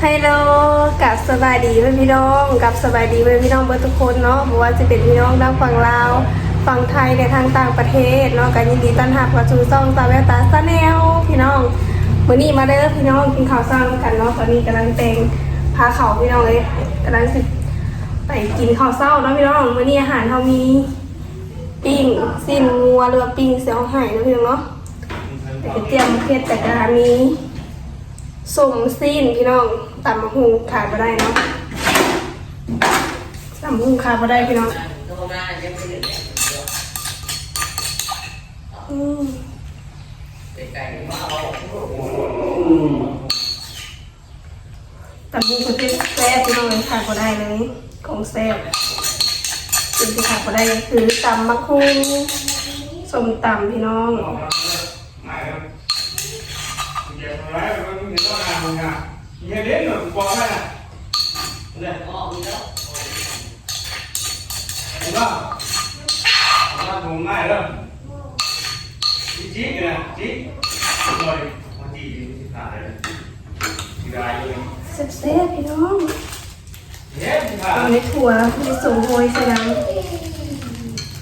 ไฮโลกับสบายดีเพื่อนพี่น้องกับสบายดีเพื่อนพี่น้องเบอร์ทุกคนเนาะบอกว่าจะเป็นพี่น้องด้านฝั่งลาวฝั่งไทยในทางต่างประเทศเนาะกันยินดีต้อนรับกับชูซ่องตาแววตาซาแนลพี่น้องมื้อนี้มาเด้อพี่น้องกินข้าวเช้ากันเนาะตอนนี้กำลังแต่งพาเขาพี่น้องเลยกำลังสิไปกินข้าวเช้าเนาะพี่น้องมื้อนี้อาหารเขามีปิ้งสิ้นงัวหรือว่าปิ้งเสียวไห่เนาะพี่น้องเนาะแต่ก็เตรียมเครียดแต่ก็มีสมซีนพี่น้อง ตำมะฮุงขาดมาได้เนาะตำมะฮุงขาดมาได้พี่น้องอืมตำมะฮุงคือเป็นแซ่บพี่น้องเลยขาดมาได้เลยของแซ่บสิ่งที่ขาดมาได้คือตำมะฮุงสมตำพี่น้อง Nghe đến rồi cũng có này Đây Đúng không? Nó cùng ngay đó Chí chí kìa nè, chí Rồi, có gì thì thả đây Thì gài vô แซ่บๆพี่น้อง Hết thì ตอน thả นี้ถั่วมีสมโรยใส่น้ำ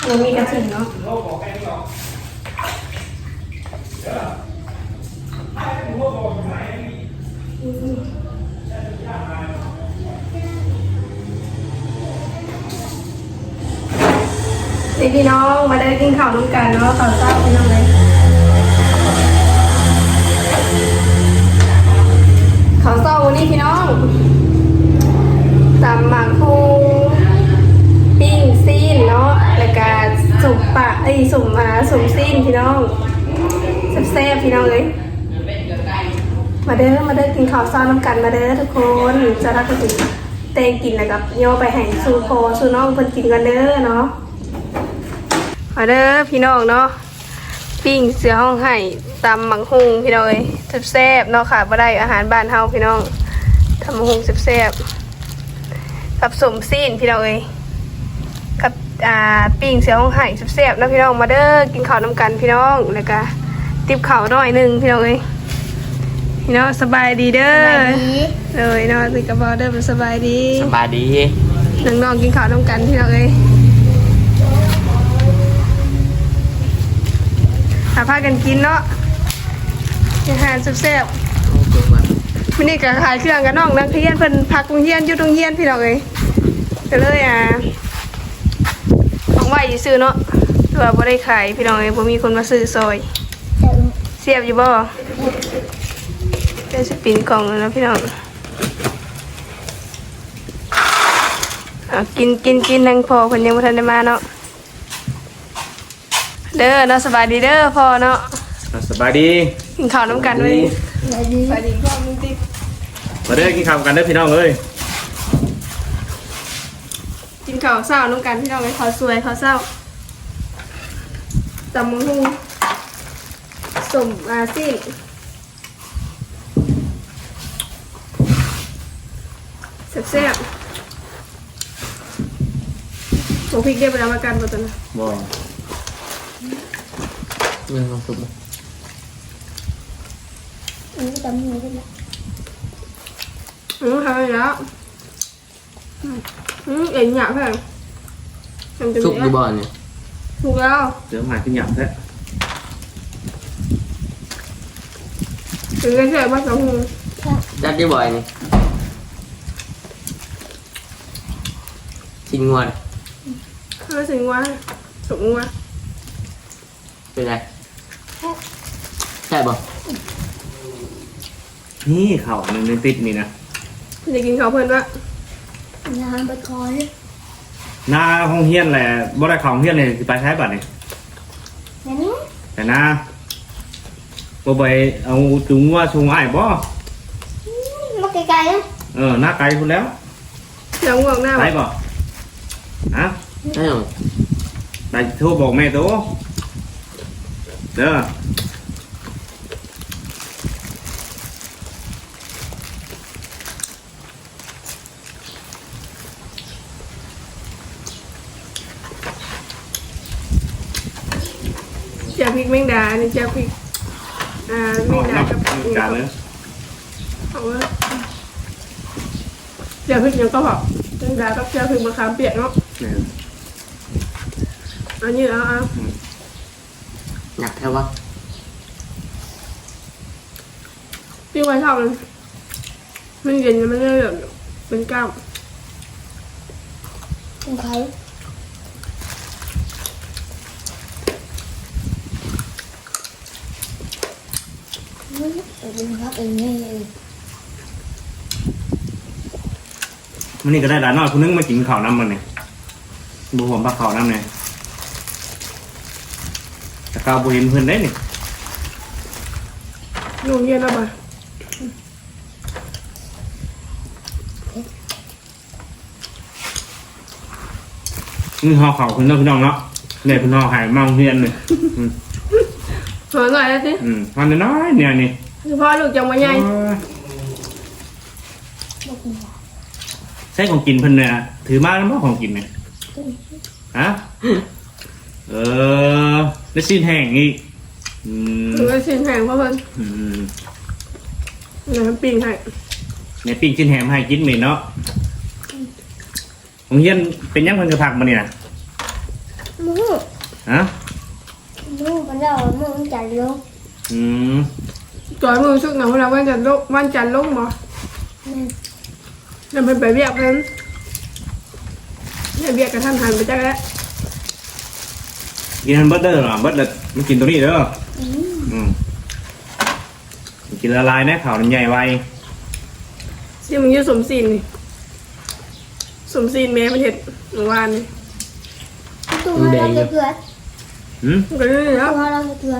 แล้วมีกระถิ่นเนาะ Nó นี่พี่น้องมาได้กินข้าวน้ำกันเนาะข้าวเช้าพี่น้องเลยข้าวเช้าวันนี้พี่น้องตำหมักฮูปิ้งซีนเนาะแล้วก็สุมปะไอ้สุมอาสุมซีนพี่น้องแซ่บๆพี่น้องเลยมาเด้อมาเด้อกินข้าวเช้าน้ำกันมาเด้อทุกคนจะรักกันถึงเตงกินแล้วกับโยไปให้ซูโคซูน้องเพิ่นกินกันเด้อเนาะ มาเด้อพี่น้องเนาะปิ้งเสือห้องไห้ตำหมังหุงพี่น้องเอ้ยแซ่บๆเนาะค่ะบ่ได้อาหารบ้านเฮาพี่น้องทำหมังหุงแซ่บๆกับสมซีนพี่น้องเอ้ยกับอ่าปิ้งเสือห้องไห้แซ่บๆเนาะพี่น้องมาเด้อกินข้าวน้ำกันพี่น้องแล้วก็ติบข้าวหน่อยหนึงพี่น้องเอ้ยพี่น้องสบายดีเด้อเลยเนาะติกระบอกเด้อสบายดีสบายดีน้องๆกินข้าวน้ำกันพี่น้องเอ้ย พากันกินเนาะอาหารแซ่บๆวันนี้ก็ขายเครื่องกับน้องนักเรียนเพิ่นพักโรงเรียนอยู่โรงเรียนพี่น้องเอ้ยก็เลยอะของไหวซื้อเนาะต่ว่าบ่ได้ขายพี่น้องเอ้ยบ่มีคนมาซื้อซอยเสียบอยู่บ่เดี๋ยวสิปินกล่องแล้วนะพี่น้องอะกินกินกินนังพอคนยังไม่ทันได้มาเนาะ เด้อเนาะสบายดีเด้อพอเนาะสบายดีกินข้าวน้ำกันไว้สบายดีสบายดีพ่อมึงติมาเด้อกินข้าวกันเด้อพี่น้องเอ้ยกินข้าวเศร้าน้ำกันพี่น้องไอ้ข้าวสวยข้าวเศร้าตำมะฮุงสมอาซินแซ่บๆโอ้พริกเดียวไปแล้วมากันหมดตัวนะ บ่ เรื่องความสุขอืมทำไปแล้วอืมอืมเอ็นหยาบเพื่อนทำจนสุกเนี้อยู่ยบ่อ นเนี่ยถูกแล้วเดี๋ยวมาขึ้นหยับแท้ถึงกันเฉยมาสองหูจัดได้บ่อยนี่ชินงวดข้าวสิงว่าสุกว่าเป็นไรใช่บ่นี่ข้าวมันติดนี่นะจะกินข้าวเพื่อนวะน้ำไปคอยหน้าห้องเฮียนแหละบ่ได้ของเฮียนเลยสิไปใช้บัตรนี่นั่นนี่แต่หน้าบ่ไปเอาจุงว่าชุงอ้ายบ่มาไกลๆนะเออหน้าไกลพุ่นแล้วเดี๋ยวง่วงหน้าไปวะบ่ฮะใช่หรอไปโทรบอกแม่โต เด้อเจียวพริกแมงดาอันนี่เจียวพริกอ่าแมงดากับจานเลยเอาไว้เดี๋ยวพริกยังก็บอกแตงดากับเจียวพริกมะขามเปียกเนาะเนี่ยอันนี้เอาเอา หนักแค่ว่าปิ้งไว้ทอดมันมันเย็นมันเลยแบบเป็นกล้ามเป็นใครไม่เป็นครับเองนี่เองมันนี่ก็ได้หลานน้อยคนนึงมากินข้าวน้ำมันเนี่ยบูผมพักข้าวน้ำเนี่ยแต่ ก้าวบูเห็นเพื่อนได้นี่โรงเรียนแล้วบ่นี่ห่อข้าวคุณน้องพี่น้องเนาะเนี่ยคุณห่อหายมาโรงเรียนเลยอืมขอหน่อยนะสิอืมมันน้อยๆเนี่ยนี่เฉพาะลูกจังมาใหญ่บอกคุณว่าใช้ของกินเพิ่นเนี่ยถือมาแล้วมั้งของกินเนี่ยฮะเออ แล้วซีนแห้งอีกอืมหรือว่าชิ้นแห้งเพราะเพิ่นอืมเนี่ยมันปิ้งให้ในปิ้งชิ้นแหมให้กินเหม็นเนาะของเฮียนเป็นยังเพิ่นกระผักมาเนี่ยนะมือฮะมือมันเรามือมันจัดลงอืมก่อนมือชุกหนังเราวันจันทร์ลงวันจันทร์ลงบ่นั่นแล้วมันไปเบียกเพิ่นเนี่ยเบียกกับท่านหันไปจักแล้ว กินฮันเบิร์เดอร์เหรอเบิร์ดเลยมันกินตัวนี้เด้ออืมอืมกินละลายนะข่าวมันใหญ่ไวที่มึงอยู่สมศีลนี่สมศีลแม่มันเห็ดเมื่อวานนี่ตัวเราจะเกลืออืมมันก็นี่ตัแล้ววเราจะเกลือ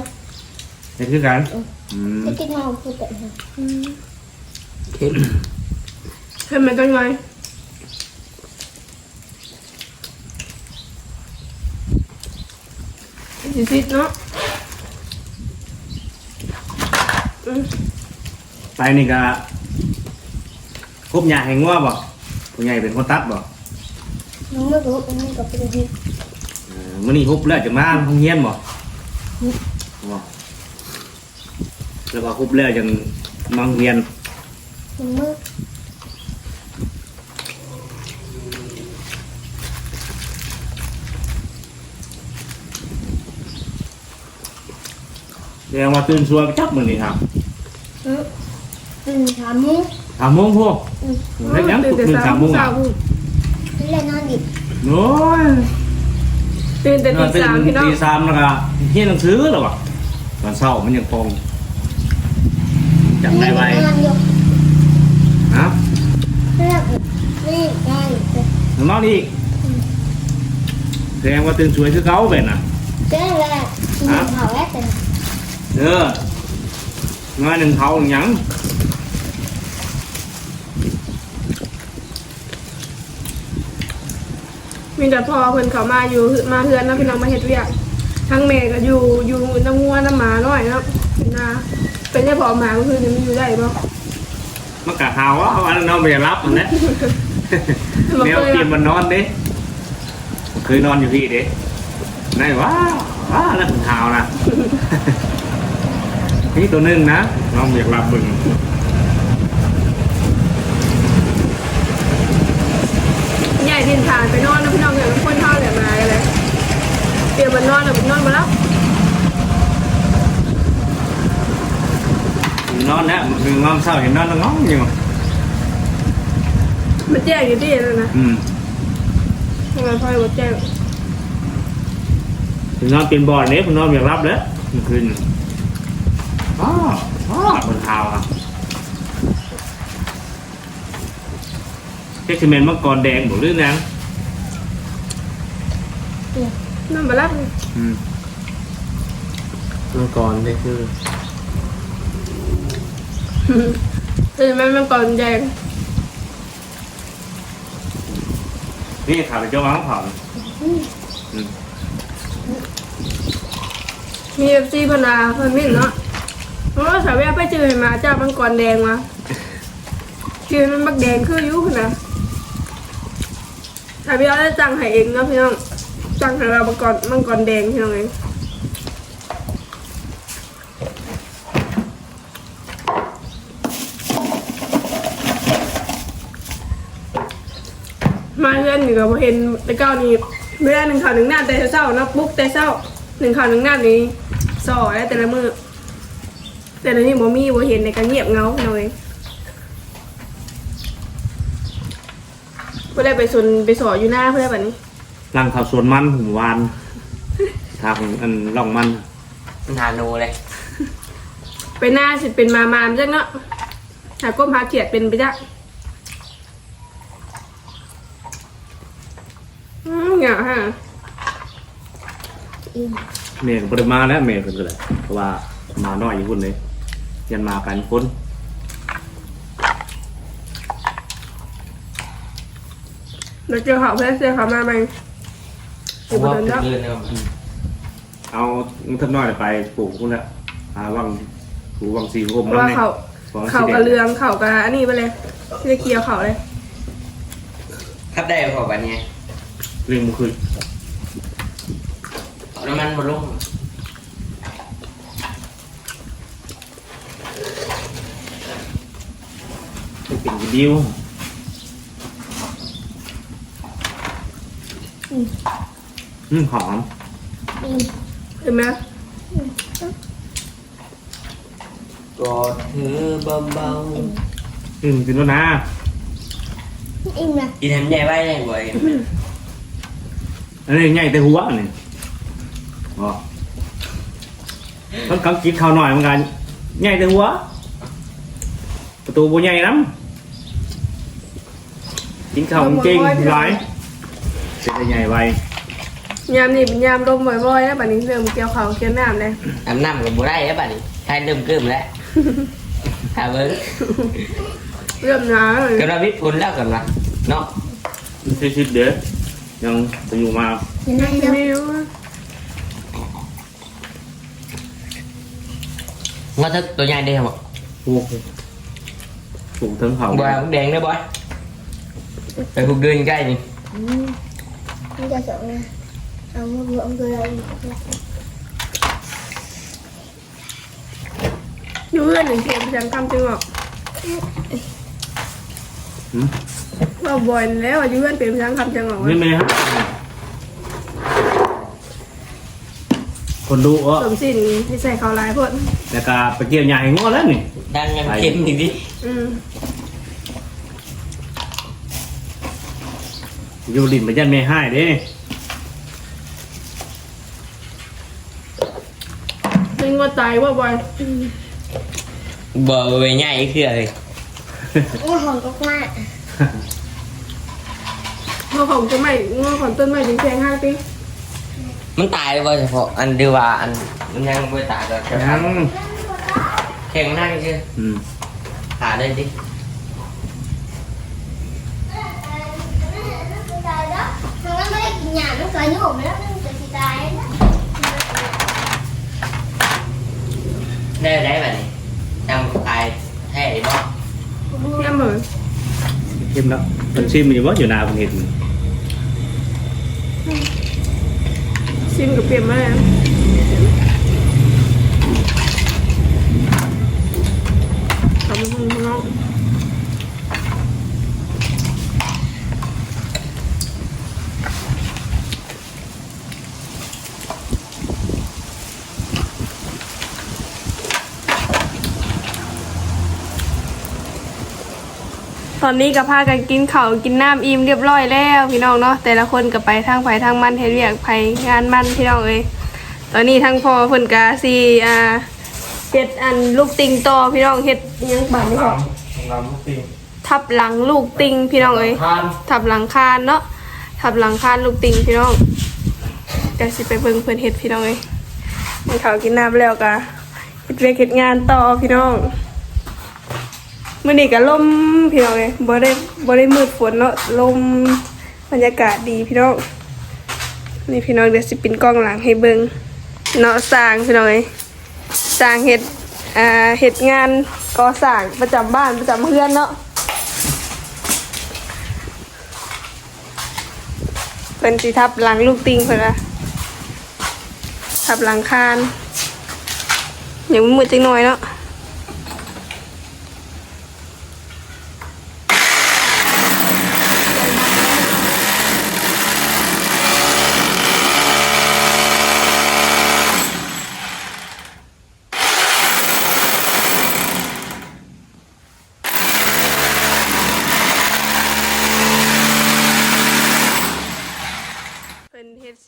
นี่คือกันอืมจะกินหอมคือแต่เค็ม เห็นมันจังไง สิซิดเนาะอืมไปนี่ก็ครบใหญ่แห่งงัวบ่ผู้ใหญ่เป็นคนตัดบ่น้องไม่รู้อันนี้ก็เป็นดีเออมื้อนี้ฮุบแล้วจะมาโรงเรียนบ่บ่แล้วก็ฮุบแล้วจังมาโรงเรียนน้องมื แสดงว่าตื่นสวยไปจับมื้อนี้ครับอืมอืมถามมุ้งสามโมงพวกอืมแล้วยังปลุกตื่นสามโมงสาอะมโมงเล่นนอนดิบโอ้ยตื่นแต่ตีสามพี่น้องตีสามแล้วก็เฮียนหนังสือแล้ววะตอนเช้ามันยังปองจับได้ไวนอนอยู่ฮะเลือกนี่นอนอยู่นอนอีกแสดงว่าตื่นสวยคือเก่าเป็นน่ะเจ๊แรกกินข้าวแรกแต่เออมาหนึ่งเขาหนึ่งหยังมีแต่พอเพิ่นเขามาอยู่มาเฮือนแล้วพี่น้องมาเฮ็ดเวียกทั้งแม่ก็อยู่อยู่น้ำงัวน้ำหมาน้อยเนาะเป็นนาเป็นได้พอหมาก็คือจะมีอยู่ได้บ่มันกะหาวว่าเอาอันนั้นเอาไปรับมันนะแนวเตรียมมันนอนเด้มันเคยนอนอยู่พี่เด้ไหนว้าว้าแล้วถึงหาวนะ นี่ตัวหนึงนะน้องอยากรับบึงใหญ่ดินทานไปนอนนะพี่น้องอย่างคนเท่าเลยมากันเลยเตรียมมันนอนแล้วมันนอนมาแล้วนอนแล้วมึงนอนเศร้าเห็นนอนแล้วง้องอยู่มันแจ้งอยู่ที่นั่นนะอืมทำไมพ่อยบ่แจ้งถึงนอนเป็นบอดเนี้ยผมนอนอยากรับแล้วเมื่อคืน อ๋ออ๋อบนเท้าอะเทคซิเมนต์มังกรแดงบอกเรื่องนั้นนอนมาแล้วอืมเมื่อก่อนนี่คือตื่นมามันก่อนแดงนี่ข่าวเจ้าว้างเผามีเอฟซีพนาเพิ่นมินเนาะ เพราะว่าสาวแววไปเจอหมาจ้ามังกรแดงมาคือมันบักแดงคืออยุคนะสาวแววได้จังให้เองนะพี่น้องจังให้เรามังกรมังกรแดงพี่น้องเองมาเพื่อนอยู่กับเห็นแต่เก้านี่เวลาหนึ่งข่าวหนึ่งหน้าแต่เช้านะปุ๊กแต่เช้าหนึ่งข่าวหนึ่งหน้านี้สอแล้แต่ละมือ แต่ละนี่บ่มีบ่เห็นในการเงียบเหงาหน่อยเพื่อได้ไปสนไปสออยู่หน้าเพื่อได้แบบนี้หลังข่าวสวนมันหมู่วานทางอันล่องมันนาโนเลย ไปหน้าสิเป็นมามามจังเนาะหาก้มหาเขียดเป็นไปจ้ะอืมเหงาฮะอิ่มเมย์ก็บ่ได้มาแล้วเมย์เพิ่นก็เลยเพราะว่ามาน้อยอยู่พุ่นเลย ยันมากันคนเดี๋ยวเจอเขาเพื่อนเจอเขามาไหมผมว่าเป็นเรื่องนะครับเอาทับน้อยไปปลูกพุ่นละหาวังปลูกวังสีโฮมเพราะว่าเขาวังสีเขาแดกระงเรืองเขากระอันนี้ไปเลยที่จะเกี่ยวเขาเลย ครับได้พอวันนี้เรื่องมันคือเอาน้ำมันหมดลง เป็นวิดีโออืมหอมอิ่มเห็นไหมก็ถือเบาอืมกินแล้วนะอิ่มนะๆอีทำใหญ่ไว้เลยบ่อยอันนี้ใหญ่แต่หัวนี่อ๋อต้องกังกินข้าวหน่อยเหมือนกันใหญ่แต่หัว ประตูบัใหญ่น้ำกินข้าวจริงๆหลายเป็นได้ใหญ่ไวยามนี่เป็นยามลมบ่อยๆแล้วบัดนี้เริ่มเกี่ยวเขาเกี่ยวน้ำเลยอาบน้ำกับบุได้แล้วบัดนี้ใครเริ่มเกิมแล้วถามเบิ้งเริ่มหนาวเลยกำลังวิทย์ผลแล้วกันนะเนาะมันชิดๆเด้อยังจะอยู่มาจะนั่งเดี๋ยวไม่รู้ว่าถ้าตัวใหญ่ได้หรอปลูกปลูกทั้งเขาบอยแดงได้บอยไปผูกเดินใกล้นี่อืมมันจะสอ งนะเอามือรวมตัวเราอีกอยู่เพื่อนหนึ่งเทียมฉันคำจึงออกหืมว่า บ่อยแล้วอยู่เพื่อนเป็นฉันคำจึงออกนี่ไหมฮะคนดูอะสมสินที่ใส่เขาลายพวกแล้วก็ไปเกี่ยวใหญ่งอแล้วนี่ดังยังเข้มอีกดิอืมอยู่ดินไปยันไม่ให้เด้เป็นว่าตายว่าบ่อยอืมบ่ไปใหญ่คืออะไรโอ้หอมก็มากงอของจะไม่งอของต้นไม้ถึงแทงห้าปี มันตายบ่เฉพาะอันเดียวว่าอันมันยังไม่ตายก็จะยังแข็งนั่งชื่ออืมขาได้ดิตายแล้วมันไม่ได้กินหยามันเคยยุ่งแล้วมันจะตายนะได้ได้แบบนี้จำตายแท้ดิบ่เนี่ยเหมือนเข้มแล้วมันชิมอยู่ว่าอยู่นาผมเห็น ชิมกับเปลี่ยนมาแล้วทำให้คุณน้อง อนนี้ก็พากันกินข้าวกินน้ำอิ่มเรียบร้อยแล้วพี่น้องเนาะแต่ละคนก็ไปทางไผทางมันเฮ็ดเวียกไผงานมันพี่น้องเอ้ยตอนนี้ทั้งพ่อเพิ่นก็สิอ่าเฮ็ดอันลูกติงต่อพี่น้องเฮ็ดอิหยังบาดนี่พ่อลำลูกตีทับหลังลูกติงพี่น้องเอ้ย ทานทับหลังคานเนาะทับหลังคานลูกติงพี่น้องก็สิไปเบิ่งเพิ่นเฮ็ดพี่น้องเอ้ยกินข้าวกินน้ำแล้วก็เฮ็ดเวียกเฮ็ดงานต่อพี่น้อง มื่อนี้ก็ลมพี่น้องเลยบ่ได้บ่ได้มืดฝนเนาะลมบรรยากาศดีพี่น้องนี่พี่น้องเดี๋ยวสิปินกล้องหลังให้เบิ่งเนาะสร้างพี่น้องเอ้ยสร้างเฮ็ดอ่าเฮ็ดงานก่อสร้างประจำบ้านประจำเฮือนเนาะเพิ่นสิทับหลังลูกติงเพิ่นละทับหลังคานอยังมืดจังหน่อยเนาะ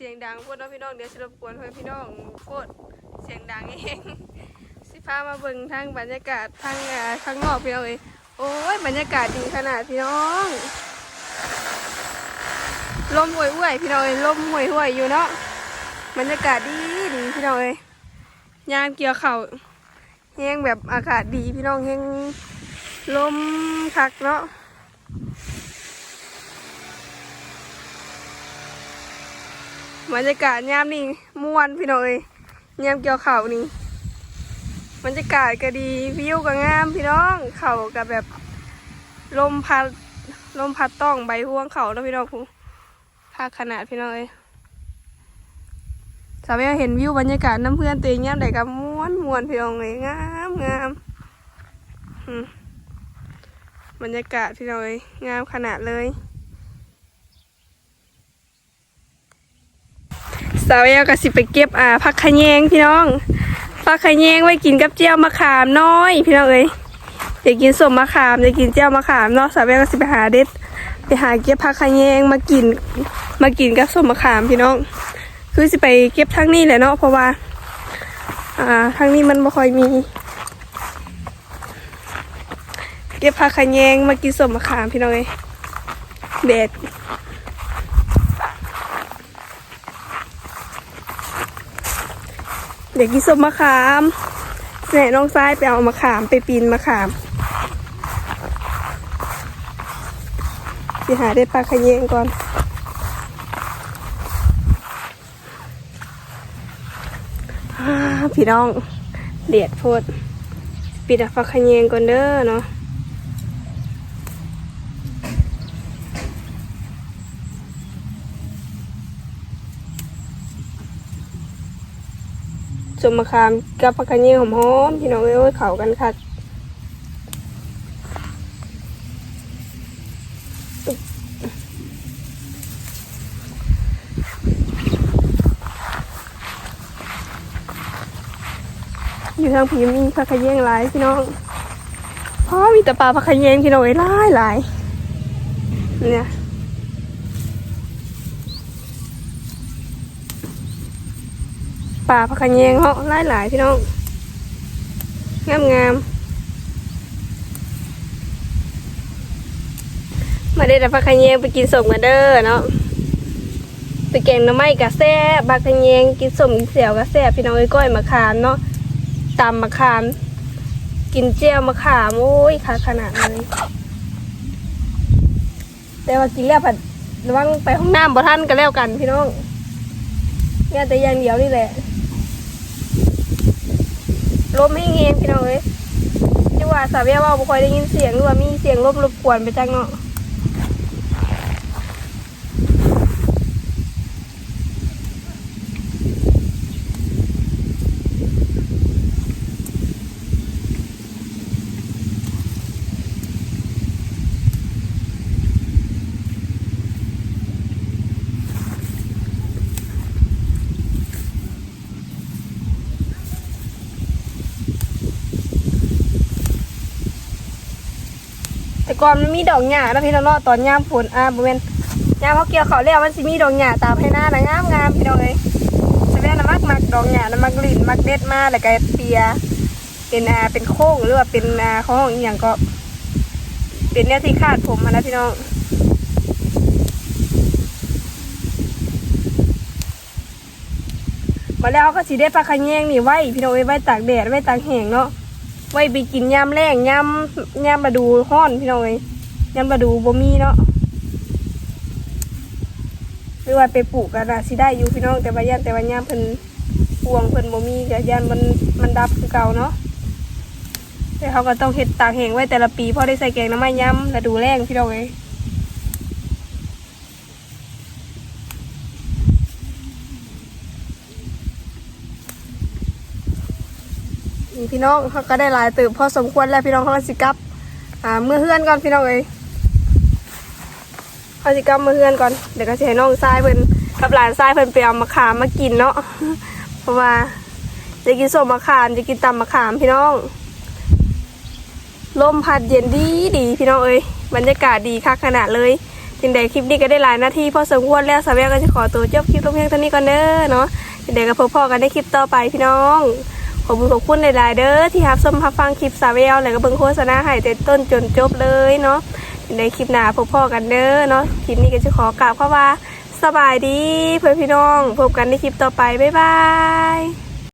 เสียงดังพูดเนาะพี่น้ องเดี๋ยวสิรบกวนเพื่อนพี่น้องพูดเสียงดังเองสิพามาเบิ่งทางบรรยากาศทางอ่าข้างนอกพี่น้องเอ้ยโอ้ยบรรยากาศดีขนาดพี่น้องลมห่วยห่วยๆพี่น้องเอ้ยลมห่วยห่วยๆอยู่เนาะบรรยากาศดีดีพี่น้องเอ้ยยามเกี่ยวเข่าแห้งแบบอากาศดีพี่น้องแห้งลมคักเนาะ บรรยากาศยามนี่ม่วนพี่น้องเอ้ยยามเกี่ยวเขานี่บรรยากาศก็ดีวิวก็งามพี่น้องเขากับแบบลมพัดลมพัดต้องใบห่วงเขาแล้วพี่น้องพูภาคขนาดพี่น้องเอ้ยสาวเห็นวิวบรรยากาศน้ำเพื่อนตัวเองยามใดก็ม่วนม่วนพี่น้องเอ้ยงามงามบรรยากาศพี่น้องเอ้ยงามขนาดเลย สาวเอลก็สิไปเก็บอ่าผักขะแยงพี่น้องผักขะแยงไว้กินกับเจียวมะขามน้อย พี่น้องเอ้ยอยากกินสมมะขามอยากกินเจียวมะขามเนาะสาวเอลก็สิไปหาเด็ด ไปหาเก็บผักขะแยงมากินมากินกับสมมะขามพี่น้อง คือสิไปเก็บทั้งนี้แหละเนาะเพราะว่า อ่าทั้งนี้มันไม่ค่อยมี เก็บผักขะแยงมากินสมมะขามพี่น้องเอ้ยแดด เด็กกินส้มมะขามแหน่น้องซ้ายไปเอามะขามไปปีนมะขามไปหาได้ปลาขะเยงก่อนพี่น้องเดียดโพดปิดปลาขะเยงก่อนเด้อเนาะ สมมะขามกับปลาขะเยหอมๆพี่น้องเอ้ยเขากันค่ะอยู่ทางผีมีผักขะแยงหลายพี่น้องเพราะมีแต่ปลาผักขะแยงพี่น้องเอ้ยหลายหลายเนี่ย ปลาผักขะแยงเหาะหลายหลายพี่น้อง งามงามมาได้แต่ผักขะแยงไปกินสมกันเด้อเนาะไปแกงน้ำไม้กะแซ่บผักขะแยงกินสมกินเสียวกะแซ่บพี่น้องเอ้ก้อยมะขามเนาะตำมะขาม กินเจียวมะขามโอ้ยค่ะขนาดเลยแต่ว่ากินแล้วผัดระวังไปห้องน้ำบ่ท่านก็แล้วกันพี่น้องเนี่ยแต่อย่างเดียวนี่แหละ ลมให้เงพี่น้องเอ้ยที่ว่าสาวแววว่าบ่ค่อยได้ยินเสียงหรือว่ามีเสียงลมรบกวนไปจังเนาะ ก่อนมันมีดอกหญ้าแล้วพี่น้องเนาะตอนยามฝนอ่าบ่แม่นยามเขาเกี่ยวเขาวแล้วมันสิมีดอกหญ้าตามให้หน้านะงามงามพี่น้องเอ้ยสาวแววน่ะมักมักดอกหญ้าน่ะมักลิ้นมักเด็ดมาแล้วก็เปียเป็นอ่าเป็นโค้งหรือว่าเป็นอ่าของอีหยังก็เป็นเนี่ยที่คาดผมมานะพี่น้องมาแล้วก็สีได้ปลาขะแยงนี่ไว้พี่น้องไว้ไว้ตากแดดไว้ตากแห้งเนาะ ไว้ไปกินยามแรงยามยามมาดูห้อนพี่น้องเอ้ยยามมาดูบ่มีเนาะหรือว่าไปปลูกกันนะสิได้อยู่พี่น้องแต่ว่าย่านแต่ว่ายามเพิ่นพวงเพิ่นบ่มีก็ย่านมันมันดับคือเก่าเนาะแต่เขาก็ต้องเห็ดตากแห้งไว้แต่ละปีเพราะได้ใส่แกงน้ำมันย่ำและดูแรงพี่น้องเอ้ย พี่น้องเขาก็ได้หลายเติบพอสมควรแล้วพี่น้องเขาก็สิกับอ่าเมื่อเฮือนก่อนพี่น้องเอ้ยเขาสิกับเมื่อเฮือนก่อนเดี๋ยวก็จะให้น้องทรายเพิ่นกับหลานทรายเพิ่นไปเอามะขามมากินเนาะเพราะว่าจะกินส้มมะขามจะกินตำมะขามพี่น้องลมพัดเย็นดีดีพี่น้องเอ้ยบรรยากาศดีคักขนาดเลยจินเดคลิปนี้ก็ได้หลายนาทีพอสมควรแล้วสาวแววก็จะขอตัวจบคลิปลงเพียงเท่านี้ก่อนเด้อเนาะจินเดก็พบพ่อกันในคลิปต่อไปพี่น้อง ขอบคุณขอบคุณหลายๆเด้อที่รับชมรับฟังคลิปสาวแววแล้วก็เบิ่งโฆษณาให้แต่ต้นจนจบเลยเนาะในคลิปหน้าพบพ่อกันเด้อเนาะคลิปนี้ก็จะขอกล่าวคำว่าสบายดีเพื่อนพี่น้อง พบกันในคลิปต่อไป บ๊ายบาย